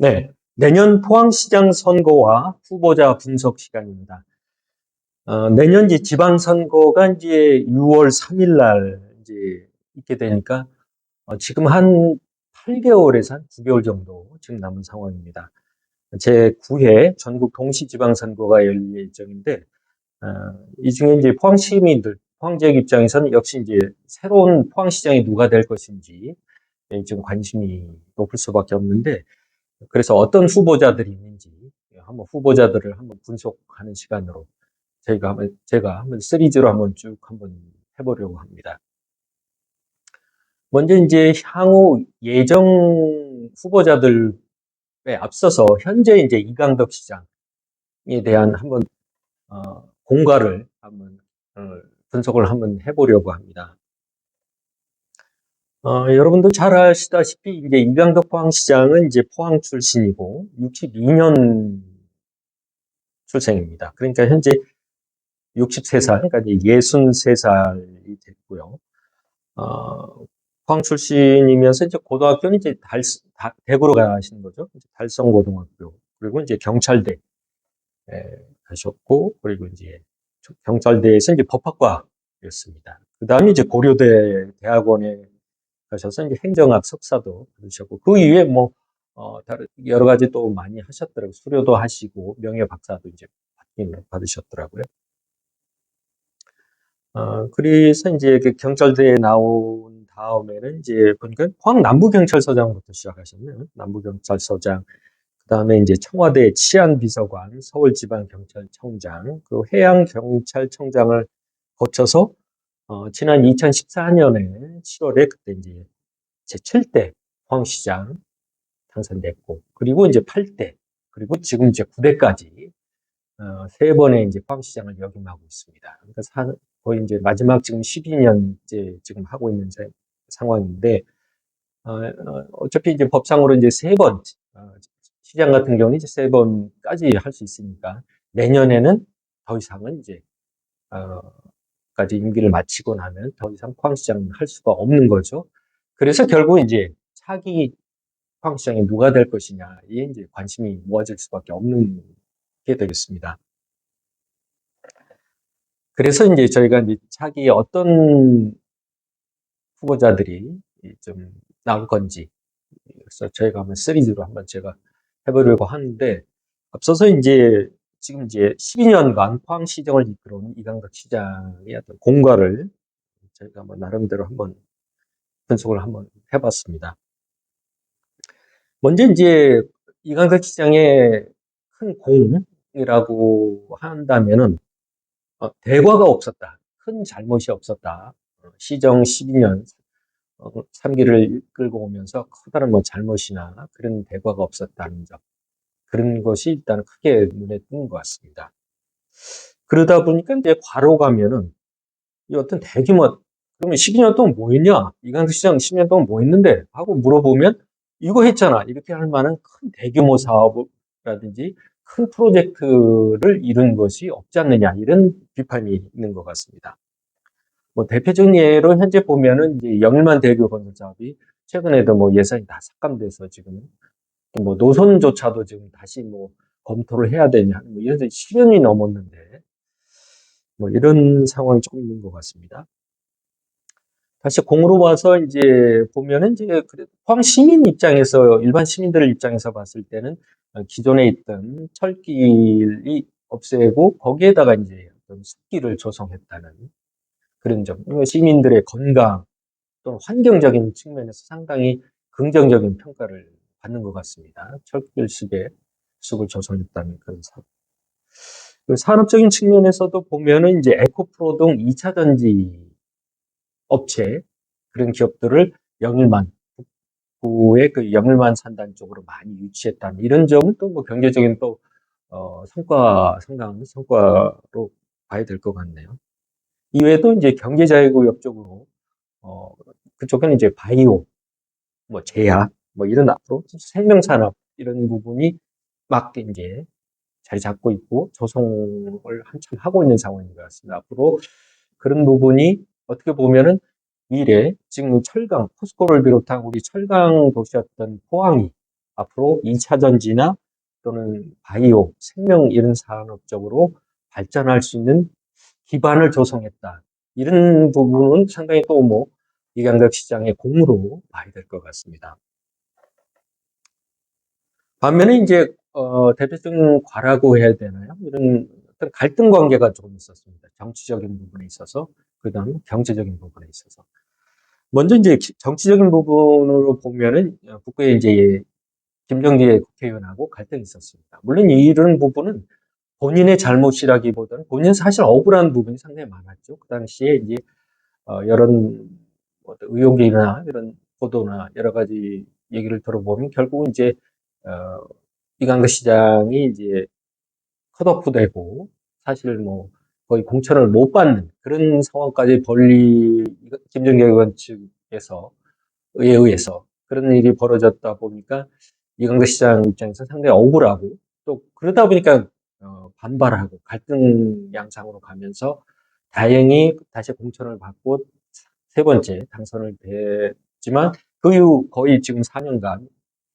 네, 내년 포항시장 선거와 후보자 분석 시간입니다. 어, 내년 이제 지방선거가 이제 6월 3일 날 이제 있게 되니까 어, 지금 한 8개월에서 한 9개월 정도 지금 남은 상황입니다. 제 9회 전국 동시 지방선거가 열릴 예정인데 어, 이 중에 이제 포항 시민들, 포항 지역 입장에서는 역시 이제 새로운 포항시장이 누가 될 것인지 예, 좀 관심이 높을 수밖에 없는데 그래서 어떤 후보자들이 있는지 한번 후보자들을 한번 분석하는 시간으로 저희가 한번 제가 한번 시리즈로 한번 쭉 한번 해보려고 합니다. 먼저 이제 향후 예정 후보자들에 앞서서 현재 이제 이강덕 시장에 대한 한번 어, 공과를 한번 어, 분석을 한번 해보려고 합니다. 어, 여러분도 잘 아시다시피 이제 이강덕 포항시장은 이제 포항 출신이고 62년 출생입니다. 그러니까 현재 63살, 그러니까 이제 63살이 됐고요. 어, 포항 출신이면서 이제 고등학교는 이제 달, 다, 대구로 가시는 거죠. 달성고등학교 그리고 이제 경찰대 에, 가셨고 그리고 이제 경찰대에서 이제 법학과였습니다. 그 다음에 이제 고려대 대학원에 가셔서 이제 행정학 석사도 받으셨고 그 이후에 뭐 어, 다른 여러 가지 또 많이 하셨더라고요. 수료도 하시고 명예 박사도 이제 받으셨더라고요. 어, 그래서 이제 그 경찰대에 나온 다음에는 이제 보니까 포항 남부경찰서장부터 시작하셨네요. 남부경찰서장. 그 다음에 이제 청와대 치안비서관, 서울지방경찰청장, 그리고 해양경찰청장을 거쳐서 어, 지난 2014년에 7월에 그때 이제 제7대 포항시장 당선됐고, 그리고 이제 8대, 그리고 지금 이제 9대까지 어, 세 번의 이제 포항시장을 역임하고 있습니다. 그러니까 사, 거의 이제 마지막 지금 12년째 지금 하고 있는 자, 상황인데, 어, 어, 차피 이제 법상으로 이제 세 번, 어, 시장 같은 경우는 이제 세 번까지 할 수 있으니까 내년에는 더 이상은 이제, 어, 까지 임기를 마치고 나면 더 이상 포항시장을 할 수가 없는 거죠. 그래서 결국 이제 차기 포항시장이 누가 될 것이냐에 이제 관심이 모아질 수밖에 없는 게 되겠습니다. 그래서 이제 저희가 이제 차기 어떤 후보자들이 좀 나올 건지 그래서 저희가 한번 시리즈로 한번 제가 해보려고 하는데 앞서서 이제 지금 이제 12년간 포항시정을 이끌어온 이강덕 시장의 어떤 공과를 저희가 한번 나름대로 한번 분석을 한번 해봤습니다. 먼저 이제 이강덕 시장의 큰 공이라고 한다면은 어, 대과가 없었다. 큰 잘못이 없었다. 어, 시정 12년 어, 3기를 끌고 오면서 커다란 뭐 잘못이나 그런 대과가 없었다는 점. 그런 것이 일단 크게 눈에 띄는 것 같습니다. 그러다 보니까 이제 과로 가면은 이 어떤 대규모 그러면 12년 동안 뭐 했냐? 이강수 시장 10년 동안 뭐 했는데? 하고 물어보면 이거 했잖아. 이렇게 할 만한 큰 대규모 사업이라든지 큰 프로젝트를 이룬 것이 없지 않느냐. 이런 비판이 있는 것 같습니다. 뭐 대표적인 예로 현재 보면은 이제 영일만 대교 건설 사업이 최근에도 뭐 예산이 다 삭감돼서 지금 뭐 노선조차도 지금 다시 뭐 검토를 해야 되냐 뭐 이런 10년이 넘었는데 뭐 이런 상황이 조금 있는 것 같습니다. 다시 공으로 봐서 이제 보면은 이제 포항 시민 입장에서 일반 시민들 입장에서 봤을 때는 기존에 있던 철길이 없애고 거기에다가 이제 어떤 숲길을 조성했다는 그런 점. 시민들의 건강 또는 환경적인 측면에서 상당히 긍정적인 평가를 받는 것 같습니다. 철길 숲에 숲을 조성했다는 그런 사업. 산업적인 측면에서도 보면은 이제 에코프로 등 2차 전지 업체 그런 기업들을 영일만 북부의 그 영일만 산단 쪽으로 많이 유치했다는 이런 점은 또 뭐 경제적인 또 어, 성과 상당한 성과로 봐야 될 것 같네요. 이외에도 이제 경제자유구역 쪽으로 어, 그쪽에는 이제 바이오, 뭐 제약, 뭐 이런 앞으로 생명산업 이런 부분이 막 이제 자리 잡고 있고 조성을 한참 하고 있는 상황인 것 같습니다. 앞으로 그런 부분이 어떻게 보면은 미래 지금 철강 포스코를 비롯한 우리 철강 도시였던 포항이 앞으로 2차 전지나 또는 바이오, 생명 이런 산업적으로 발전할 수 있는 기반을 조성했다. 이런 부분은 상당히 또 뭐 이강덕 시장의 공으로 봐야 될 것 같습니다. 반면에 이제 어, 대표적인 과라고 해야 되나요? 이런 어떤 갈등 관계가 조금 있었습니다. 정치적인 부분에 있어서 그다음 경제적인 부분에 있어서 먼저 이제 정치적인 부분으로 보면은 어, 북구에 이제 김정재 국회의원하고 갈등이 있었습니다. 물론 이런 부분은 본인의 잘못이라기보다는 본인 사실 억울한 부분이 상당히 많았죠. 그 당시에 이제 어, 이런 의혹이나 이런 보도나 여러 가지 얘기를 들어보면 결국은 이제 어, 이강덕 시장이 이제 컷오프되고 사실 뭐 거의 공천을 못 받는 그런 상황까지 벌리 김정재 의원 측에서 의에 의해서 그런 일이 벌어졌다 보니까 이강덕 시장 입장에서 상당히 억울하고 또 그러다 보니까 어, 반발하고 갈등 양상으로 가면서 다행히 다시 공천을 받고 세 번째 당선을 됐지만 그 이후 거의 지금 4년간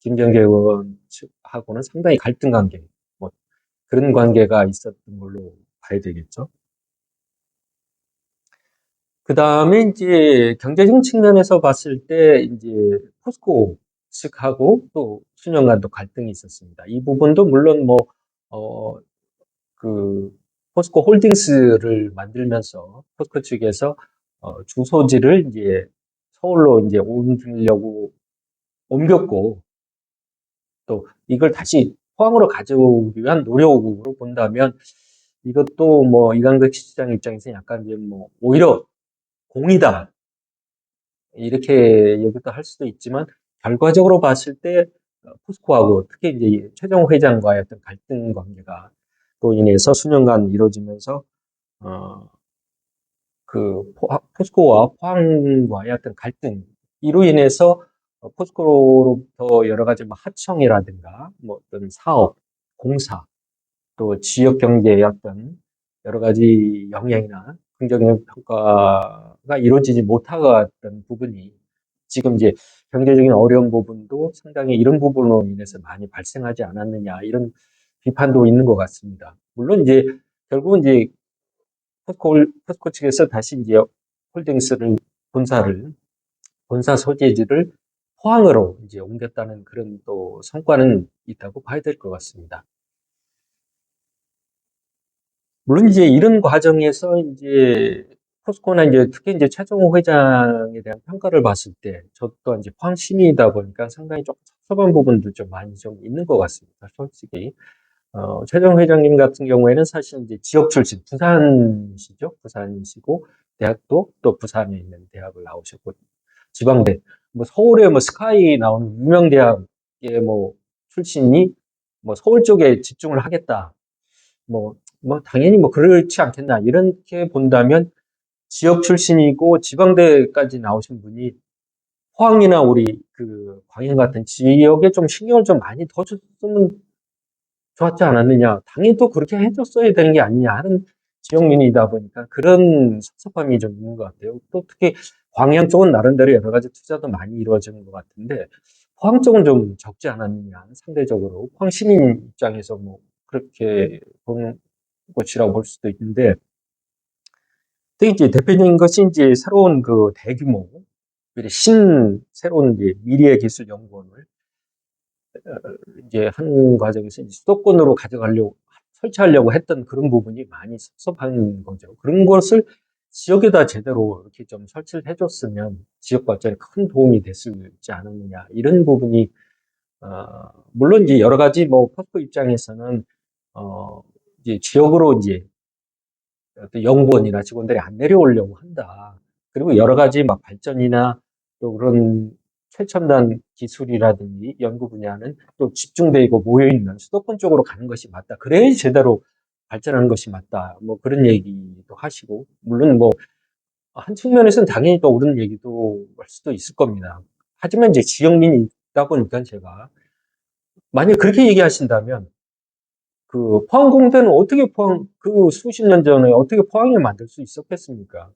김정재 의원 측하고는 상당히 갈등 관계, 뭐 그런 관계가 있었던 걸로 봐야 되겠죠. 그 다음에 이제 경제적 측면에서 봤을 때 이제 포스코 측하고 또 수년간도 갈등이 있었습니다. 이 부분도 물론 뭐, 어, 그, 포스코 홀딩스를 만들면서 포스코 측에서 어, 주소지를 이제 서울로 이제 옮기려고 옮겼고 또 이걸 다시 포항으로 가져오기 위한 노력으로 본다면 이것도 뭐 이강덕 시장 입장에서 약간 이제 뭐 오히려 공이다. 이렇게 얘기도 할 수도 있지만 결과적으로 봤을 때 포스코하고 특히 이제 최종 회장과의 어떤 갈등 관계가 또 인해서 수년간 이루어지면서 어, 그 포스코와 포항과의 어떤 갈등 이로 인해서 포스코로부터 여러 가지 뭐 하청이라든가 뭐 어떤 사업, 공사 또 지역 경제의 어떤 여러 가지 영향이나 긍정적 평가가 이루어지지 못하던 부분이 지금 이제 경제적인 어려운 부분도 상당히 이런 부분으로 인해서 많이 발생하지 않았느냐 이런 비판도 있는 것 같습니다. 물론 이제 결국은 이제 포스코, 포스코 측에서 다시 이제 홀딩스를 본사를 본사 소재지를 포항으로 이제 옮겼다는 그런 또 성과는 있다고 봐야 될 것 같습니다. 물론 이제 이런 과정에서 이제 포스코나 이제 특히 이제 최종호 회장에 대한 평가를 봤을 때 저 또한 이제 포항 시민이다 보니까 상당히 좀 섭섭한 부분도 좀 많이 좀 있는 것 같습니다. 솔직히. 어, 최종 회장님 같은 경우에는 사실 이제 지역 출신, 부산시죠. 부산이시고, 대학도 또 부산에 있는 대학을 나오셨고, 지방대, 뭐 서울에 뭐 스카이 나오는 유명 대학의 뭐 출신이 뭐 서울 쪽에 집중을 하겠다. 뭐, 뭐 당연히 뭐 그렇지 않겠나. 이렇게 본다면 지역 출신이고 지방대까지 나오신 분이 포항이나 우리 그 광양 같은 지역에 좀 신경을 좀 많이 더 줬으면 좋았지 않았느냐. 당연히 또 그렇게 해줬어야 되는 게 아니냐 하는 지역민이다 보니까 그런 섭섭함이 좀 있는 것 같아요. 또 특히 광양 쪽은 나름대로 여러 가지 투자도 많이 이루어지는 것 같은데 포항 쪽은 좀 적지 않았느냐 상대적으로 포항 시민 입장에서 뭐 그렇게 보는 곳이라고 볼 수도 있는데 특히 이제 대표적인 것이 이제 새로운 그 대규모 신 새로운 이제 미래 기술 연구원을 이제 한 과정에서 이제 수도권으로 가져가려고 설치하려고 했던 그런 부분이 많이 섭섭한 거죠. 그런 것을 지역에다 제대로 이렇게 좀 설치를 해줬으면 지역 발전에 큰 도움이 됐을지 않았느냐 이런 부분이 어, 물론 이제 여러 가지 뭐 포스코 입장에서는 어, 이제 지역으로 이제 어떤 연구원이나 직원들이 안 내려오려고 한다. 그리고 여러 가지 막 발전이나 또 그런 최첨단 기술이라든지 연구 분야는 또 집중되고 모여 있는 수도권 쪽으로 가는 것이 맞다. 그래야 제대로 발전하는 것이 맞다. 뭐 그런 얘기도 하시고, 물론 뭐, 한 측면에서는 당연히 또 옳은 얘기도 할 수도 있을 겁니다. 하지만 이제 지역민이 있다 보니까 제가, 만약 그렇게 얘기하신다면, 그 포항공대는 어떻게 포항, 그 수십 년 전에 어떻게 포항에 만들 수 있었겠습니까?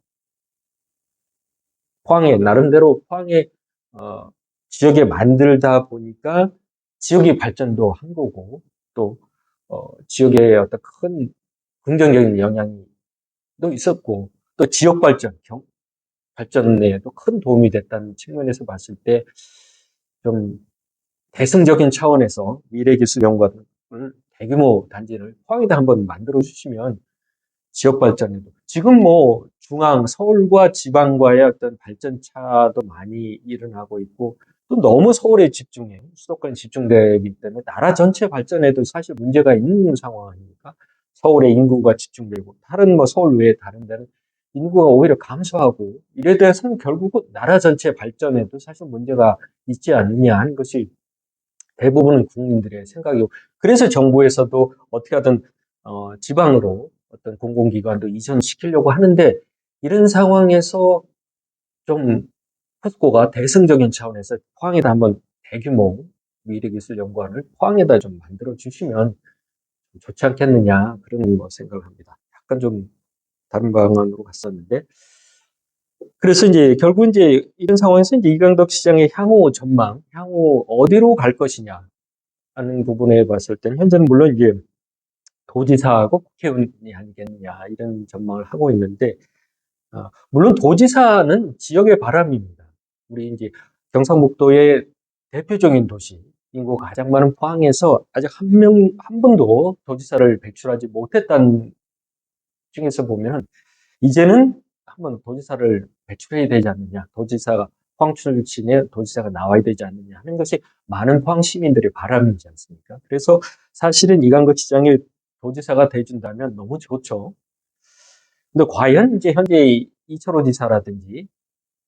포항에, 나름대로 포항에, 어, 지역에 만들다 보니까 지역의 발전도 한 거고 또 어, 지역의 어떤 큰 긍정적인 영향이 또 있었고 또 지역 발전, 경, 발전에도 큰 도움이 됐다는 측면에서 봤을 때 좀 대승적인 차원에서 미래기술연구원을 대규모 단지를 포항에다 한번 만들어 주시면 지역 발전에도 지금 뭐 중앙 서울과 지방과의 어떤 발전 차도 많이 일어나고 있고 또 너무 서울에 집중해 수도권에 집중되기 때문에 나라 전체 발전에도 사실 문제가 있는 상황 아닙니까? 서울에 인구가 집중되고 다른 뭐 서울 외에 다른 데는 인구가 오히려 감소하고 이래 대해서는 결국은 나라 전체 발전에도 사실 문제가 있지 않느냐 하는 것이 대부분의 국민들의 생각이고 그래서 정부에서도 어떻게 하든 어, 지방으로 어떤 공공기관도 이전시키려고 하는데 이런 상황에서 좀 포스코가 대승적인 차원에서 포항에다 한번 대규모 미래기술 연구원을 포항에다 좀 만들어 주시면 좋지 않겠느냐 그런 뭐 생각을 합니다. 약간 좀 다른 방안으로 갔었는데 그래서 이제 결국 이제 이런 상황에서 이제 이강덕 시장의 향후 전망, 향후 어디로 갈 것이냐 하는 부분에 봤을 때는 현재는 물론 이제 도지사하고 국회의원이 아니겠느냐 이런 전망을 하고 있는데 어, 물론 도지사는 지역의 바람입니다. 우리 이제 경상북도의 대표적인 도시 인구 가장 많은 포항에서 아직 한 명, 한 분도 도지사를 배출하지 못했다는 중에서 보면 이제는 한번 도지사를 배출해야 되지 않느냐. 도지사가 포항 출신의 도지사가 나와야 되지 않느냐 하는 것이 많은 포항 시민들의 바람이지 않습니까? 그래서 사실은 이강덕 시장이 도지사가 돼준다면 너무 좋죠. 근데 과연 이제 현재 이철호 지사라든지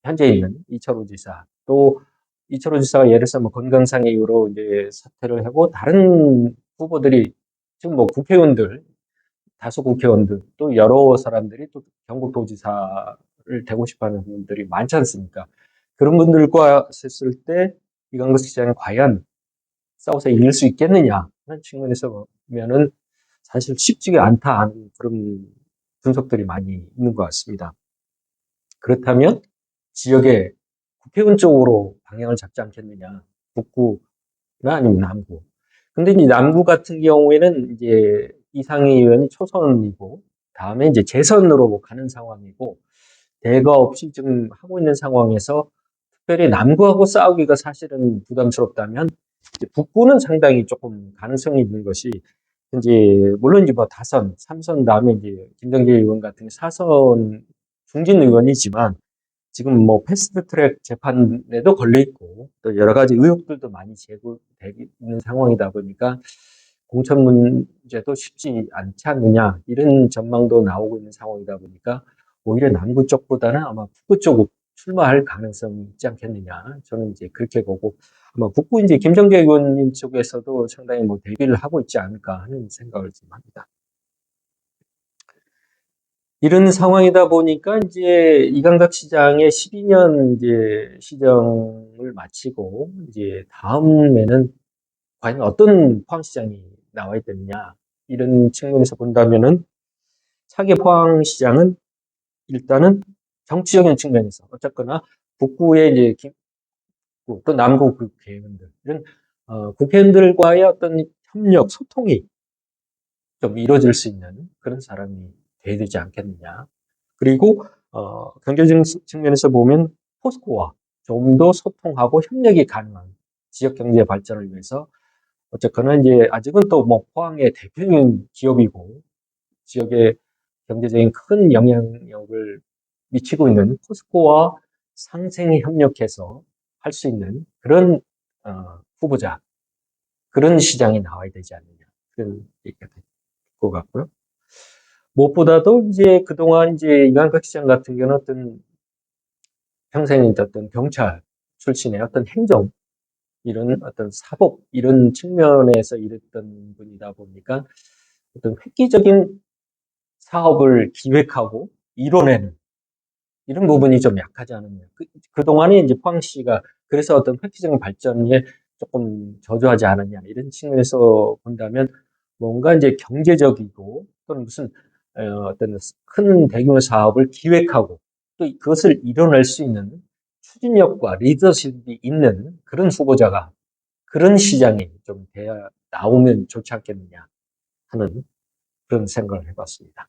현재 있는 이철호 지사 또 이철호 지사가 예를 들어서 뭐 건강상의 이유로 이제 사퇴를 하고 다른 후보들이 지금 뭐 국회의원들 다수 국회의원들 또 여러 사람들이 또 경북도지사를 되고 싶어하는 분들이 많지 않습니까? 그런 분들과 했을 때 이강덕 시장이 과연 싸워서 이길 수 있겠느냐 하는 측면에서 보면은 사실 쉽지가 않다 하는 그런 분석들이 많이 있는 것 같습니다. 그렇다면 지역의 국회의원 쪽으로 방향을 잡지 않겠느냐. 북구나 아니면 남구. 근데 이제 남구 같은 경우에는 이제 이상희 의원이 초선이고, 다음에 이제 재선으로 가는 상황이고, 대가 없이 지금 하고 있는 상황에서 특별히 남구하고 싸우기가 사실은 부담스럽다면, 북구는 상당히 조금 가능성이 있는 것이, 이제, 물론 이제 뭐 다선, 삼선 다음에 이제 김정재 의원 같은 사선 중진 의원이지만, 지금 뭐 패스트 트랙 재판에도 걸려 있고 또 여러 가지 의혹들도 많이 제기되고 있는 상황이다 보니까 공천 문제도 쉽지 않지 않느냐 이런 전망도 나오고 있는 상황이다 보니까 오히려 남구 쪽보다는 아마 북구 쪽 출마할 가능성이 있지 않겠느냐 저는 이제 그렇게 보고 아마 북구 이제 김정재 의원님 쪽에서도 상당히 뭐 대비를 하고 있지 않을까 하는 생각을 좀 합니다. 이런 상황이다 보니까 이제 이강덕 시장의 12년 이제 시정을 마치고 이제 다음에는 과연 어떤 포항시장이 나와야 되느냐 이런 측면에서 본다면은 차기 포항시장은 일단은 정치적인 측면에서 어쨌거나 북구의 이제 김, 또 남구 국회의원들 이런 어, 국회의원들과의 어떤 협력 소통이 좀 이루어질 수 있는 그런 사람이 돼야 되지 않겠느냐. 그리고 어, 경제적 측면에서 보면 포스코와 좀 더 소통하고 협력이 가능한 지역 경제 발전을 위해서 어쨌거나 이제 아직은 또 뭐 포항의 대표적인 기업이고 지역의 경제적인 큰 영향력을 미치고 있는 포스코와 상생이 협력해서 할 수 있는 그런 어, 후보자 그런 시장이 나와야 되지 않느냐 그런 얘기가 될 것 같고요. 무엇보다도 이제 그동안 이제 이강각 시장 같은 경우는 어떤 평생 어떤 경찰 출신의 어떤 행정 이런 어떤 사법 이런 측면에서 일했던 분이다 보니까 어떤 획기적인 사업을 기획하고 이뤄내는 이런 부분이 좀 약하지 않느냐. 그, 그동안에 이제 포항시가 그래서 어떤 획기적인 발전에 조금 저조하지 않았냐. 이런 측면에서 본다면 뭔가 이제 경제적이고 또는 무슨 어, 어떤 큰 대규모 사업을 기획하고 또 그것을 이뤄낼 수 있는 추진력과 리더십이 있는 그런 후보자가 그런 시장이 좀 돼야 나오면 좋지 않겠느냐 하는 그런 생각을 해봤습니다.